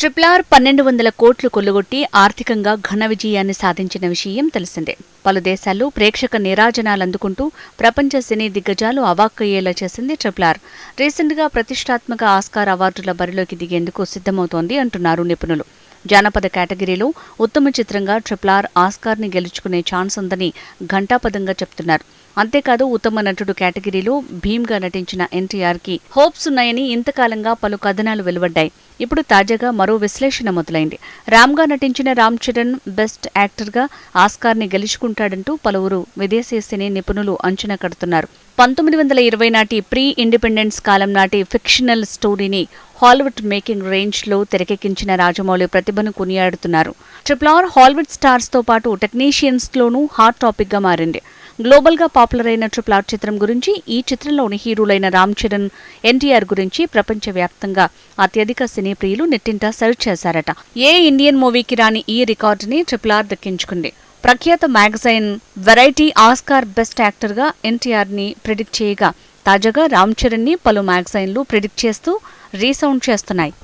Triple R పన్నెండు వందల కోట్లు కొల్లుగొట్టి ఆర్థికంగా ఘన విజయాన్ని సాధించిన విషయం తెలిసిందే. పలు దేశాల్లో ప్రేక్షక నిరాజనాలు అందుకుంటూ ప్రపంచ సినీ దిగ్గజాలు అవాక్కయ్యేలా చేసింది ట్రిపుల్ ఆర్. రీసెంట్గా ప్రతిష్టాత్మక ఆస్కార్ అవార్డుల బరిలోకి దిగేందుకు సిద్ధమవుతోంది అంటున్నారు నిపుణులు. జానపద కేటగిరీలో ఉత్తమ చిత్రంగా ట్రిపుల్ ఆర్ ఆస్కార్ని గెలుచుకునే ఛాన్స్ ఉందని ఘంటాపదంగా చెప్తున్నారు. అంతేకాదు ఉత్తమ నటుడు కేటగిరీలో భీమ్గా నటించిన ఎన్టీఆర్కి హోప్స్ ఉన్నాయని ఇంతకాలంగా పలు కథనాలు వెలువడ్డాయి. ఇప్పుడు తాజాగా మరో విశ్లేషణ మొదలైంది. రామ్గా నటించిన రామ్ చరణ్ బెస్ట్ యాక్టర్గా ఆస్కార్ని గెలుచుకుంటాడంటూ పలువురు విదేశీ సినీ నిపుణులు అంచనా కడుతున్నారు. పంతొమ్మిది వందల ఇరవై నాటి ప్రీ ఇండిపెండెన్స్ కాలం నాటి ఫిక్షనల్ స్టోరీని హాలీవుడ్ మేకింగ్ రేంజ్లో తెరకెక్కించిన రాజమౌళి ప్రతిభను కొనియాడుతున్నారు. ట్రిపుల్ ఆర్ హాలీవుడ్ స్టార్స్తో పాటు టెక్నీషియన్స్లోనూ హాట్ టాపిక్గా మారింది. గ్లోబల్గా పాపులర్ అయిన ట్రిపుల్ ఆర్ చిత్రం గురించి ఈ చిత్రంలోని హీరోలైన రామ్ చరణ్ ఎన్టీఆర్ గురించి ప్రపంచవ్యాప్తంగా అత్యధిక సినీ ప్రియులు నెట్టింట సెర్చ్ చేశారట. ఏ ఇండియన్ మూవీకి రాని ఈ రికార్డుని ట్రిపుల్ ఆర్ దక్కించుకుంది. ప్రఖ్యాత మ్యాగజైన్ వెరైటీ ఆస్కార్ బెస్ట్ యాక్టర్గా ఎన్టీఆర్ని ప్రిడిక్ట్ చేయగా తాజాగా రామ్ చరణ్ని పలు మ్యాగజైన్లు ప్రిడిక్ట్ చేస్తూ రీసౌండ్ చేస్తున్నాయి.